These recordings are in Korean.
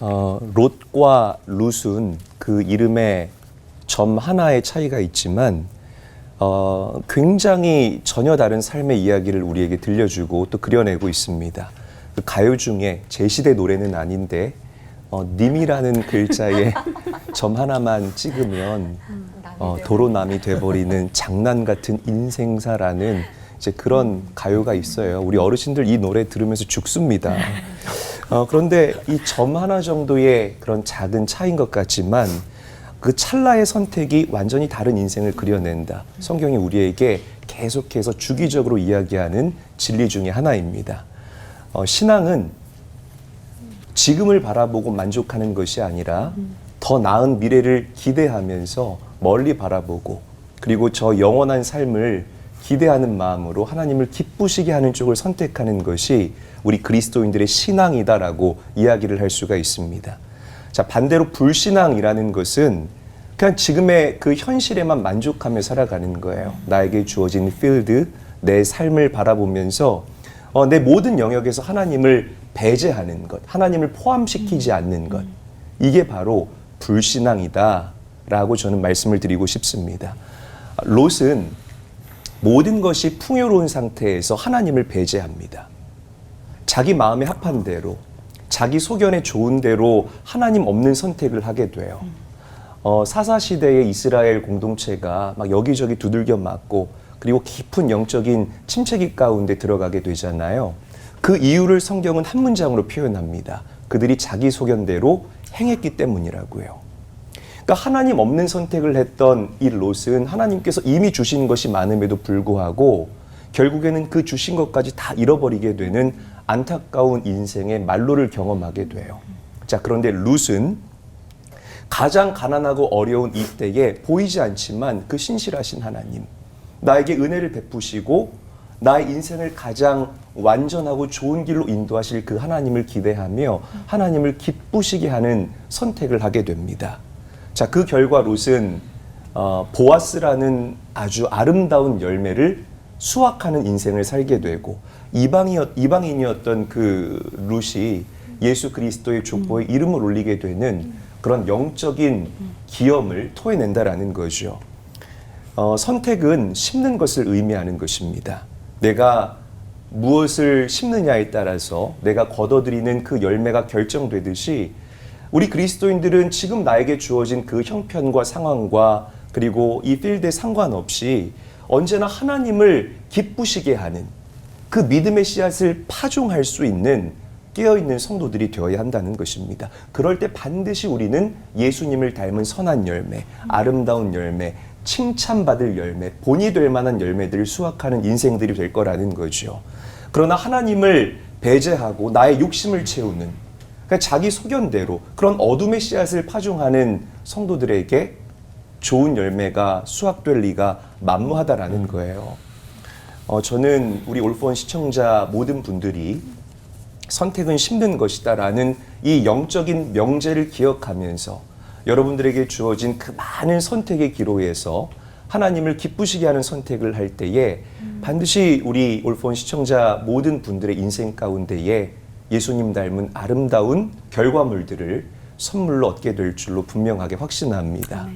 어, 롯과 룻은 그 이름에 점 하나의 차이가 있지만 어, 굉장히 전혀 다른 삶의 이야기를 우리에게 들려주고 또 그려내고 있습니다. 그 가요 중에 제 시대 노래는 아닌데 어, 님이라는 글자에 점 하나만 찍으면 어, 도로남이 돼버리는 장난 같은 인생사라는 이제 그런 가요가 있어요. 우리 어르신들 이 노래 들으면서 죽습니다. 어, 그런데 이 점 하나 정도의 그런 작은 차이인 것 같지만 그 찰나의 선택이 완전히 다른 인생을 그려낸다. 성경이 우리에게 계속해서 주기적으로 이야기하는 진리 중의 하나입니다. 어, 신앙은 지금을 바라보고 만족하는 것이 아니라 더 나은 미래를 기대하면서 멀리 바라보고 그리고 저 영원한 삶을 기대하는 마음으로 하나님을 기쁘시게 하는 쪽을 선택하는 것이 우리 그리스도인들의 신앙이다라고 이야기를 할 수가 있습니다. 자, 반대로 불신앙이라는 것은 그냥 지금의 그 현실에만 만족하며 살아가는 거예요. 나에게 주어진 필드, 내 삶을 바라보면서 어, 내 모든 영역에서 하나님을 배제하는 것, 하나님을 포함시키지 않는 것. 이게 바로 불신앙이다라고 저는 말씀을 드리고 싶습니다. 롯은 모든 것이 풍요로운 상태에서 하나님을 배제합니다. 자기 마음에 합한 대로, 자기 소견에 좋은 대로 하나님 없는 선택을 하게 돼요. 어, 사사 시대의 이스라엘 공동체가 막 여기저기 두들겨 맞고 그리고 깊은 영적인 침체기 가운데 들어가게 되잖아요. 그 이유를 성경은 한 문장으로 표현합니다. 그들이 자기 소견대로 행했기 때문이라고요. 그러니까 하나님 없는 선택을 했던 이 롯은 하나님께서 이미 주신 것이 많음에도 불구하고 결국에는 그 주신 것까지 다 잃어버리게 되는 안타까운 인생의 말로를 경험하게 돼요. 자, 그런데 룻은 가장 가난하고 어려운 이때에 보이지 않지만 그 신실하신 하나님, 나에게 은혜를 베푸시고 나의 인생을 가장 완전하고 좋은 길로 인도하실 그 하나님을 기대하며 하나님을 기쁘시게 하는 선택을 하게 됩니다. 자, 그 결과 롯은 어, 보아스라는 아주 아름다운 열매를 수확하는 인생을 살게 되고 이방이었, 이방인이었던 그 롯이 예수 그리스도의 족보에 이름을 올리게 되는 그런 영적인 기염을 토해낸다라는 거죠. 어, 선택은 심는 것을 의미하는 것입니다. 내가 무엇을 심느냐에 따라서 내가 거둬들이는 그 열매가 결정되듯이 우리 그리스도인들은 지금 나에게 주어진 그 형편과 상황과 그리고 이 필드에 상관없이 언제나 하나님을 기쁘시게 하는 그 믿음의 씨앗을 파종할 수 있는 깨어있는 성도들이 되어야 한다는 것입니다. 그럴 때 반드시 우리는 예수님을 닮은 선한 열매, 아름다운 열매, 칭찬받을 열매, 본이 될 만한 열매들을 수확하는 인생들이 될 거라는 거죠. 그러나 하나님을 배제하고 나의 욕심을 채우는 그러니까 자기 소견대로 그런 어둠의 씨앗을 파종하는 성도들에게 좋은 열매가 수확될 리가 만무하다라는 거예요. 어, 저는 우리 올폰 시청자 모든 분들이 선택은 심는 것이다라는 이 영적인 명제를 기억하면서 여러분들에게 주어진 그 많은 선택의 기로에서 하나님을 기쁘시게 하는 선택을 할 때에 반드시 우리 올폰 시청자 모든 분들의 인생 가운데에 예수님 닮은 아름다운 결과물들을 선물로 얻게 될 줄로 분명하게 확신합니다.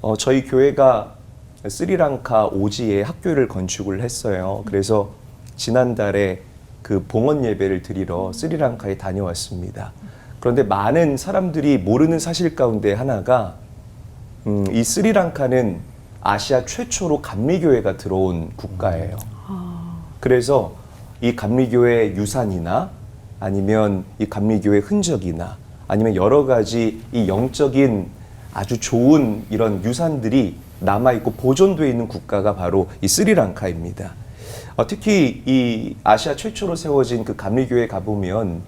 어, 저희 교회가 스리랑카 오지에 학교를 건축을 했어요. 그래서 지난달에 그 봉헌 예배를 드리러 스리랑카에 다녀왔습니다. 그런데 많은 사람들이 모르는 사실 가운데 하나가 음, 이 스리랑카는 아시아 최초로 감리교회가 들어온 국가예요. 그래서 이 감리교회 유산이나 아니면 이 감리교회 흔적이나 아니면 여러 가지 이 영적인 아주 좋은 이런 유산들이 남아 있고 보존되어 있는 국가가 바로 이 스리랑카입니다. 어, 특히 이 아시아 최초로 세워진 그 감리교회 가보면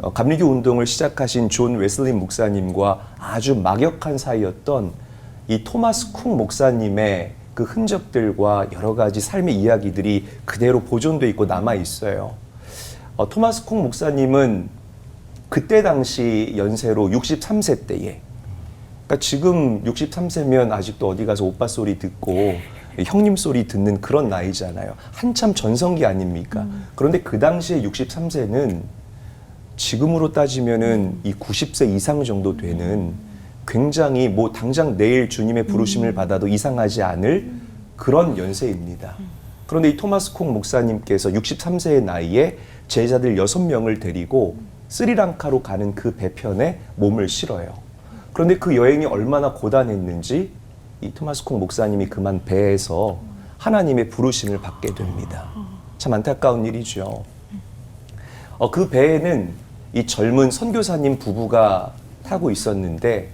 어, 감리교 운동을 시작하신 존 웨슬리 목사님과 아주 막역한 사이였던 이 토마스 쿵 목사님의 그 흔적들과 여러 가지 삶의 이야기들이 그대로 보존돼 있고 남아 있어요. 어, 토마스 쿵 목사님은 그때 당시 연세로 63세 때에 그러니까 지금 63세면 아직도 어디 가서 오빠 소리 듣고 형님 소리 듣는 그런 나이잖아요. 한참 전성기 아닙니까? 그런데 그 당시에 63세는 지금으로 따지면은 이 90세 이상 정도 되는 굉장히 뭐 당장 내일 주님의 부르심을 받아도 이상하지 않을 그런 연세입니다. 그런데 이 토마스 콩 목사님께서 63세의 나이에 제자들 6명을 데리고 스리랑카로 가는 그 배편에 몸을 실어요. 그런데 그 여행이 얼마나 고단했는지 이 토마스 콩 목사님이 그만 배에서 하나님의 부르심을 받게 됩니다. 참 안타까운 일이죠. 어, 그 배에는 이 젊은 선교사님 부부가 타고 있었는데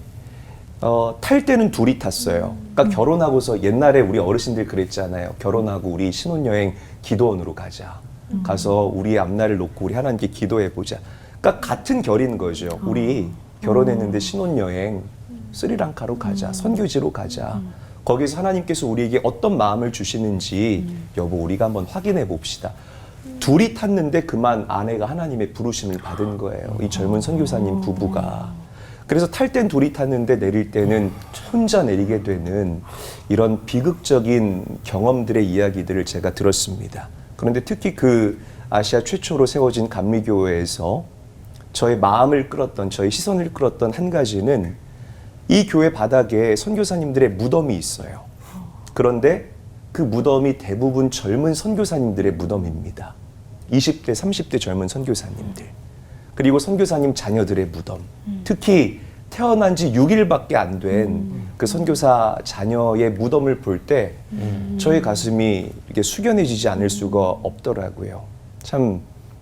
어, 탈 때는 둘이 탔어요. 그러니까 결혼하고서 옛날에 우리 어르신들 그랬잖아요. 결혼하고 우리 신혼여행 기도원으로 가자. 가서 우리의 앞날을 놓고 우리 하나님께 기도해 보자. 그러니까 같은 결인 거죠. 우리 결혼했는데 신혼여행 스리랑카로 가자. 선교지로 가자. 거기서 하나님께서 우리에게 어떤 마음을 주시는지 여보 우리가 한번 확인해 봅시다. 둘이 탔는데 그만 아내가 하나님의 부르심을 받은 거예요. 이 젊은 선교사님 부부가. 그래서 탈 땐 둘이 탔는데 내릴 때는 혼자 내리게 되는 이런 비극적인 경험들의 이야기들을 제가 들었습니다. 그런데 특히 그 아시아 최초로 세워진 감리교회에서 저의 마음을 끌었던, 저의 시선을 끌었던 한 가지는 이 교회 바닥에 선교사님들의 무덤이 있어요. 그런데 그 무덤이 대부분 젊은 선교사님들의 무덤입니다. 20대, 30대 젊은 선교사님들. 그리고 선교사님 자녀들의 무덤. 특히 태어난 지 6일밖에 안 된 그 선교사 자녀의 무덤을 볼 때 저의 가슴이 이렇게 숙연해지지 않을 수가 없더라고요. 참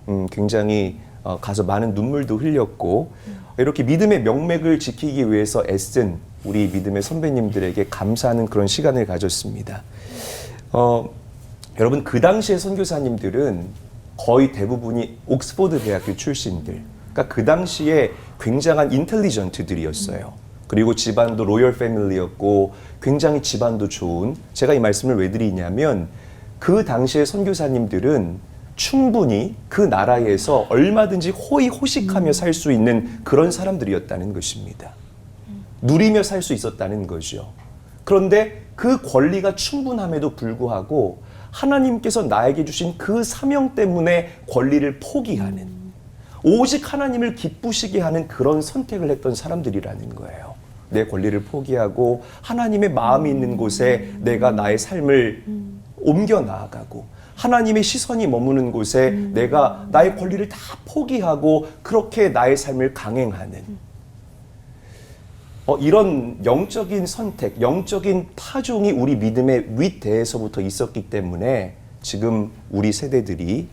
음, 굉장히 어, 가서 많은 눈물도 흘렸고 이렇게 믿음의 명맥을 지키기 위해서 애쓴 우리 믿음의 선배님들에게 감사하는 그런 시간을 가졌습니다. 어, 여러분 그 당시의 선교사님들은 거의 대부분이 옥스포드 대학교 출신들. 그러니까 그 당시에 굉장한 인텔리전트들이었어요. 그리고 집안도 로열 패밀리였고 굉장히 집안도 좋은. 제가 이 말씀을 왜 드리냐면 그 당시의 선교사님들은 충분히 그 나라에서 얼마든지 호의호식하며 살 수 있는 그런 사람들이었다는 것입니다. 누리며 살 수 있었다는 거죠. 그런데 그 권리가 충분함에도 불구하고 하나님께서 나에게 주신 그 사명 때문에 권리를 포기하는 오직 하나님을 기쁘시게 하는 그런 선택을 했던 사람들이라는 거예요. 내 권리를 포기하고 하나님의 마음이 있는 곳에 내가 나의 삶을 옮겨 나아가고 하나님의 시선이 머무는 곳에 내가 나의 권리를 다 포기하고 그렇게 나의 삶을 강행하는 어, 이런 영적인 선택, 영적인 파종이 우리 믿음의 윗대에서부터 있었기 때문에 지금 우리 세대들이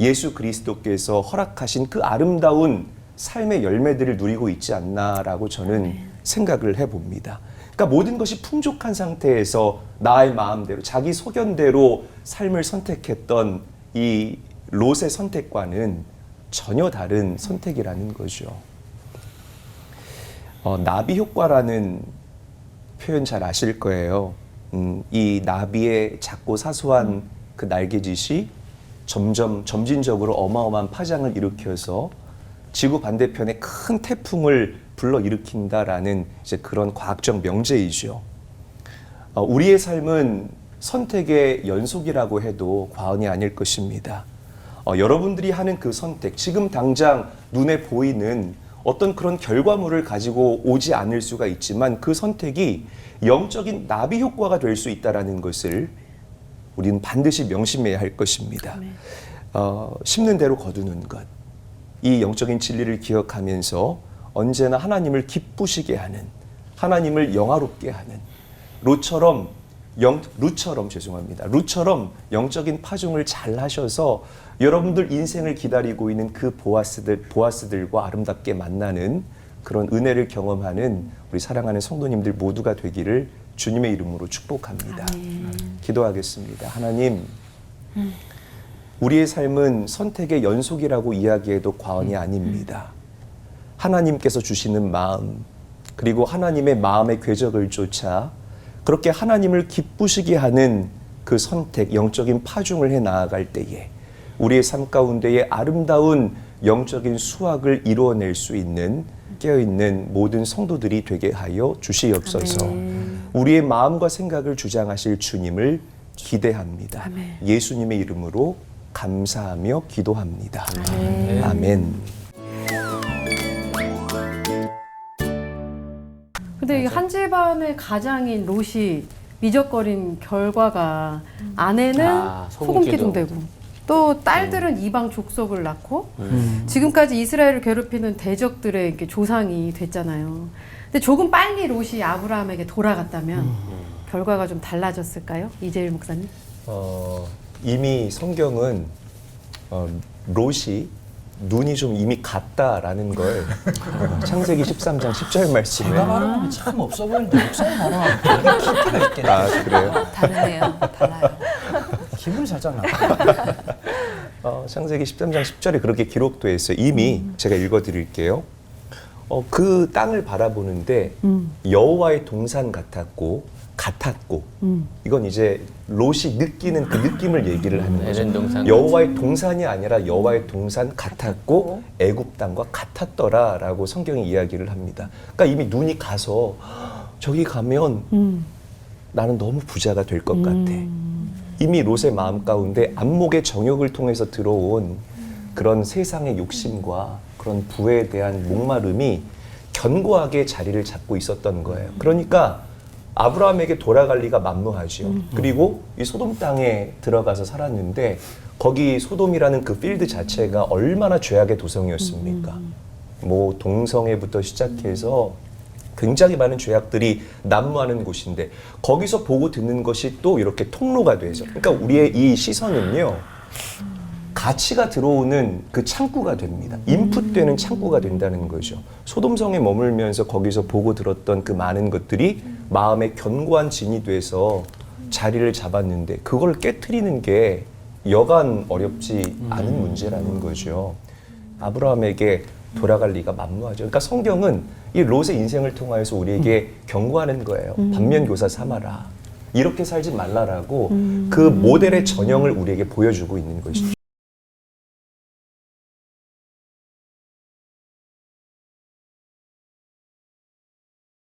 예수 그리스도께서 허락하신 그 아름다운 삶의 열매들을 누리고 있지 않나라고 저는 생각을 해봅니다. 그러니까 모든 것이 풍족한 상태에서 나의 마음대로 자기 소견대로 삶을 선택했던 이 롯의 선택과는 전혀 다른 선택이라는 거죠. 어, 나비 효과라는 표현 잘 아실 거예요. 음, 이 나비의 작고 사소한 그 날개짓이 점점 점진적으로 어마어마한 파장을 일으켜서 지구 반대편에 큰 태풍을 불러 일으킨다라는 이제 그런 과학적 명제이죠. 어, 우리의 삶은 선택의 연속이라고 해도 과언이 아닐 것입니다. 어, 여러분들이 하는 그 선택, 지금 당장 눈에 보이는 어떤 그런 결과물을 가지고 오지 않을 수가 있지만 그 선택이 영적인 나비 효과가 될 수 있다라는 것을 우리는 반드시 명심해야 할 것입니다. 어, 심는 대로 거두는 것. 이 영적인 진리를 기억하면서 언제나 하나님을 기쁘시게 하는, 하나님을 영화롭게 하는, 롯처럼 영, 루처럼 죄송합니다. 루처럼 영적인 파종을 잘 하셔서 여러분들 인생을 기다리고 있는 그 보아스들, 보아스들과 아름답게 만나는 그런 은혜를 경험하는 우리 사랑하는 성도님들 모두가 되기를 주님의 이름으로 축복합니다. 기도하겠습니다. 하나님, 우리의 삶은 선택의 연속이라고 이야기해도 과언이 아닙니다. 하나님께서 주시는 마음, 그리고 하나님의 마음의 궤적을 쫓아 그렇게 하나님을 기쁘시게 하는 그 선택, 영적인 파종을 해 나아갈 때에 우리의 삶 가운데에 아름다운 영적인 수확을 이루어낼 수 있는 깨어있는 모든 성도들이 되게 하여 주시옵소서. 아멘. 우리의 마음과 생각을 주장하실 주님을 기대합니다. 아멘. 예수님의 이름으로 감사하며 기도합니다. 아멘. 아멘. 근데 이 한집안의 가장인 롯이 미적거린 결과가 아내는 아, 소금 기둥 되고 또 딸들은 이방 족속을 낳고 음. 지금까지 이스라엘을 괴롭히는 대적들의 이렇게 조상이 됐잖아요. 근데 조금 빨리 롯이 아브라함에게 돌아갔다면 결과가 좀 달라졌을까요? 이재일 목사님? 어, 이미 성경은 어, 롯이 눈이 좀 이미 갔다라는 걸 어, 창세기 13장 10절 말씀에 제가 발음이 참 없어 보이는데 목사님 발음하면 되게 깊이가 있겠네. 아 그래요? 다르네요. 달라요. 기분이 살짝 나. 어, 창세기 13장 10절에 그렇게 기록되어 있어요. 이미 제가 읽어드릴게요. 어, 그 땅을 바라보는데 여호와의 동산 같았고 같았고 이건 이제 롯이 느끼는 그 느낌을 얘기를 하는 거죠. 에덴 동산 여호와의 동산이 아니라 여호와의 동산 같았고 애굽 땅과 같았더라라고 성경이 이야기를 합니다. 그러니까 이미 눈이 가서 저기 가면 나는 너무 부자가 될 것 같아. 이미 롯의 마음 가운데 안목의 정욕을 통해서 들어온 그런 세상의 욕심과 그런 부에 대한 목마름이 견고하게 자리를 잡고 있었던 거예요. 그러니까 아브라함에게 돌아갈 리가 만무하죠. 그리고 이 소돔 땅에 들어가서 살았는데 거기 소돔이라는 그 필드 자체가 얼마나 죄악의 도성이었습니까? 뭐 동성애부터 시작해서 굉장히 많은 죄악들이 난무하는 곳인데 거기서 보고 듣는 것이 또 이렇게 통로가 되죠. 그러니까 우리의 이 시선은요. 가치가 들어오는 그 창구가 됩니다. 인풋되는 창구가 된다는 거죠. 소돔성에 머물면서 거기서 보고 들었던 그 많은 것들이 마음의 견고한 진이 돼서 자리를 잡았는데 그걸 깨뜨리는 게 여간 어렵지 않은 문제라는 거죠. 아브라함에게 돌아갈 리가 만무하죠. 그러니까 성경은 이 롯의 인생을 통하여서 우리에게 경고하는 거예요. 반면교사 삼아라. 이렇게 살지 말라라고 그 모델의 전형을 우리에게 보여주고 있는 것이죠.